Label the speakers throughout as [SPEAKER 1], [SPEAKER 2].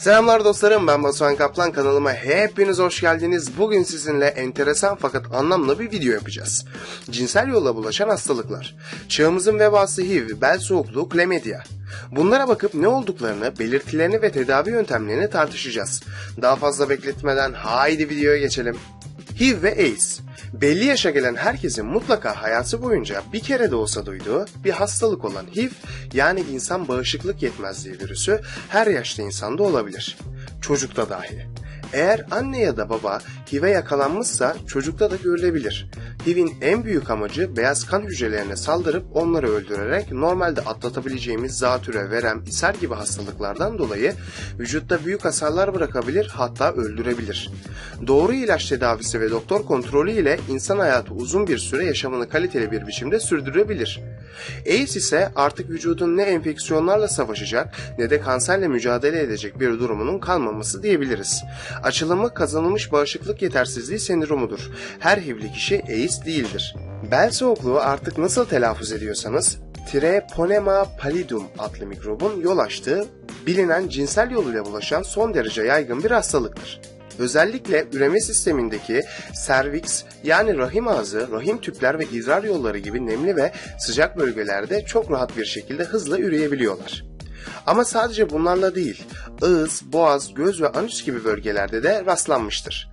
[SPEAKER 1] Selamlar dostlarım ben Batuhan Kaplan kanalıma hepiniz hoş geldiniz. Bugün sizinle enteresan fakat anlamlı bir video yapacağız. Cinsel yolla bulaşan hastalıklar. Çağımızın vebası HIV, bel soğukluğu, klamydia. Bunlara bakıp ne olduklarını, belirtilerini ve tedavi yöntemlerini tartışacağız. Daha fazla bekletmeden haydi videoya geçelim. HIV ve AIDS. Belli yaşa gelen herkesin mutlaka hayatı boyunca bir kere de olsa duyduğu bir hastalık olan HIV yani insan bağışıklık yetmezliği virüsü her yaşta insanda olabilir. Çocukta dahi. Eğer anne ya da baba HIV'e yakalanmışsa çocukta da görülebilir. HIV'in en büyük amacı beyaz kan hücrelerine saldırıp onları öldürerek normalde atlatabileceğimiz zatüre, verem, ishal gibi hastalıklardan dolayı vücutta büyük hasarlar bırakabilir hatta öldürebilir. Doğru ilaç tedavisi ve doktor kontrolü ile insan hayatı uzun bir süre yaşamını kaliteli bir biçimde sürdürebilir. AIDS ise artık vücudun ne enfeksiyonlarla savaşacak ne de kanserle mücadele edecek bir durumunun kalmaması diyebiliriz. Açılımı kazanılmış bağışıklık yetersizliği sendromudur. Her HIV'li kişi AIDS değildir. Bel soğukluğu artık nasıl telaffuz ediyorsanız Treponema pallidum adlı mikrobun yol açtığı bilinen cinsel yoluyla bulaşan son derece yaygın bir hastalıktır. Özellikle üreme sistemindeki serviks yani rahim ağzı, rahim tüpler ve idrar yolları gibi nemli ve sıcak bölgelerde çok rahat bir şekilde hızla üreyebiliyorlar. Ama sadece bunlarla değil, ağız, boğaz, göz ve anüs gibi bölgelerde de rastlanmıştır.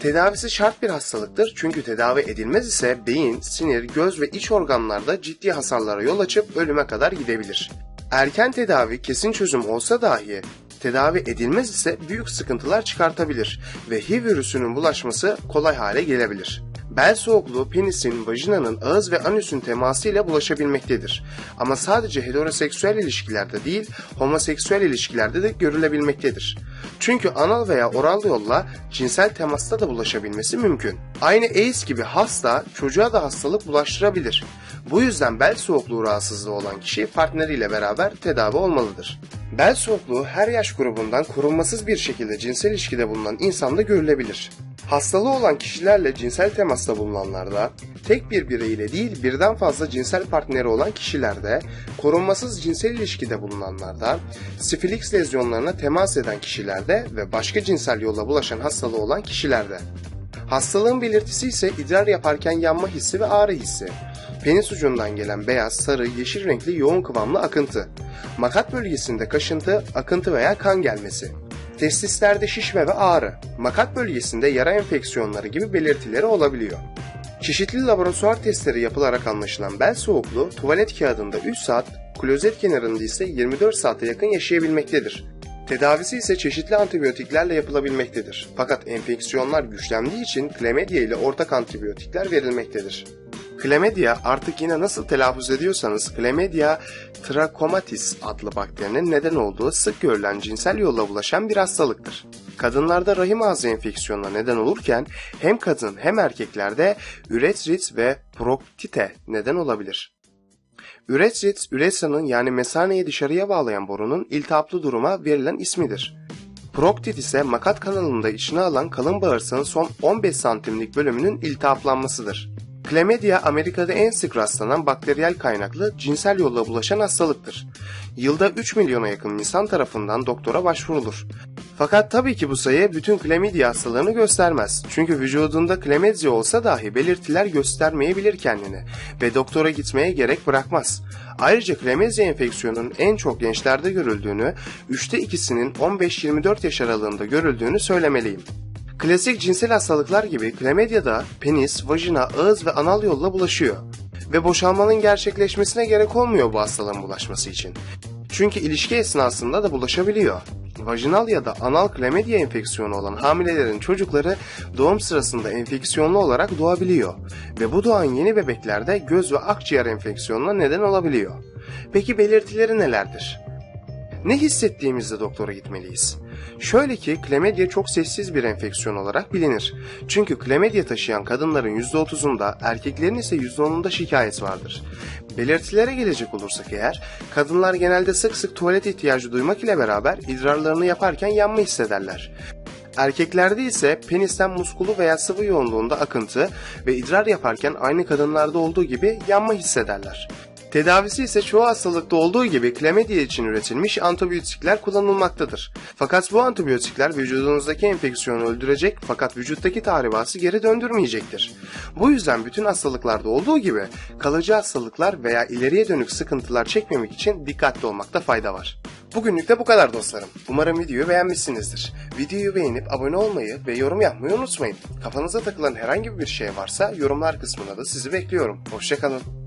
[SPEAKER 1] Tedavisi şart bir hastalıktır çünkü tedavi edilmez ise beyin, sinir, göz ve iç organlarda ciddi hasarlara yol açıp ölüme kadar gidebilir. Erken tedavi kesin çözüm olsa dahi tedavi edilmez ise büyük sıkıntılar çıkartabilir ve HIV virüsünün bulaşması kolay hale gelebilir. Bel soğukluğu penisin, vajinanın, ağız ve anüsün temasıyla bulaşabilmektedir. Ama sadece heteroseksüel ilişkilerde değil, homoseksüel ilişkilerde de görülebilmektedir. Çünkü anal veya oral yolla cinsel temasta da bulaşabilmesi mümkün. Aynı AIDS gibi hasta çocuğa da hastalık bulaştırabilir. Bu yüzden bel soğukluğu rahatsızlığı olan kişi partneriyle beraber tedavi olmalıdır. Bel soğukluğu her yaş grubundan korunmasız bir şekilde cinsel ilişkide bulunan insanda görülebilir. Hastalığı olan kişilerle cinsel temasta bulunanlarda, tek bir birey ile değil birden fazla cinsel partneri olan kişilerde, korunmasız cinsel ilişkide bulunanlarda, sifiliks lezyonlarına temas eden kişilerde ve başka cinsel yolla bulaşan hastalığı olan kişilerde. Hastalığın belirtisi ise idrar yaparken yanma hissi ve ağrı hissi. Penis ucundan gelen beyaz, sarı, yeşil renkli yoğun kıvamlı akıntı. Makat bölgesinde kaşıntı, akıntı veya kan gelmesi. Testislerde şişme ve ağrı. Makat bölgesinde yara enfeksiyonları gibi belirtileri olabiliyor. Çeşitli laboratuvar testleri yapılarak anlaşılan bel soğukluğu tuvalet kağıdında 3 saat, klozet kenarında ise 24 saate yakın yaşayabilmektedir. Tedavisi ise çeşitli antibiyotiklerle yapılabilmektedir. Fakat enfeksiyonlar güçlendiği için klamydia ile ortak antibiyotikler verilmektedir. Klamydia artık yine nasıl telaffuz ediyorsanız Chlamydia trachomatis adlı bakterinin neden olduğu sık görülen cinsel yolla bulaşan bir hastalıktır. Kadınlarda rahim ağzı enfeksiyonuna neden olurken hem kadın hem erkeklerde üretrit ve proktite neden olabilir. Üretrit, üretranın yani mesaneyi dışarıya bağlayan borunun iltihaplı duruma verilen ismidir. Proktit ise makat kanalında içine alan kalın bağırsağın son 15 santimlik bölümünün iltihaplanmasıdır. Klamydia Amerika'da en sık rastlanan bakteriyel kaynaklı cinsel yolla bulaşan hastalıktır. Yılda 3 milyona yakın insan tarafından doktora başvurulur. Fakat tabii ki bu sayı bütün klamydia hastalığını göstermez. Çünkü vücudunda klamydia olsa dahi belirtiler göstermeyebilir kendini ve doktora gitmeye gerek bırakmaz. Ayrıca klamydia enfeksiyonunun en çok gençlerde görüldüğünü, 3'te ikisinin 15-24 yaş aralığında görüldüğünü söylemeliyim. Klasik cinsel hastalıklar gibi klamydia da penis, vajina, ağız ve anal yolla bulaşıyor. Ve boşalmanın gerçekleşmesine gerek olmuyor bu hastalığın bulaşması için. Çünkü ilişki esnasında da bulaşabiliyor. Vajinal ya da anal klamydia enfeksiyonu olan hamilelerin çocukları doğum sırasında enfeksiyonlu olarak doğabiliyor ve bu doğan yeni bebeklerde göz ve akciğer enfeksiyonuna neden olabiliyor. Peki belirtileri nelerdir? Ne hissettiğimizde doktora gitmeliyiz? Şöyle ki klamydia çok sessiz bir enfeksiyon olarak bilinir. Çünkü klamydia taşıyan kadınların %30'unda, erkeklerin ise %10'unda şikayet vardır. Belirtilere gelecek olursak eğer, kadınlar genelde sık sık tuvalet ihtiyacı duymak ile beraber idrarlarını yaparken yanma hissederler. Erkeklerde ise penisten muskulu veya sıvı yoğunluğunda akıntı ve idrar yaparken aynı kadınlarda olduğu gibi yanma hissederler. Tedavisi ise çoğu hastalıkta olduğu gibi klamediya için üretilmiş antibiyotikler kullanılmaktadır. Fakat bu antibiyotikler vücudunuzdaki enfeksiyonu öldürecek fakat vücuttaki tahribatı geri döndürmeyecektir. Bu yüzden bütün hastalıklarda olduğu gibi kalıcı hastalıklar veya ileriye dönük sıkıntılar çekmemek için dikkatli olmakta fayda var. Bugünlük de bu kadar dostlarım. Umarım videoyu beğenmişsinizdir. Videoyu beğenip abone olmayı ve yorum yapmayı unutmayın. Kafanıza takılan herhangi bir şey varsa yorumlar kısmına da sizi bekliyorum. Hoşçakalın.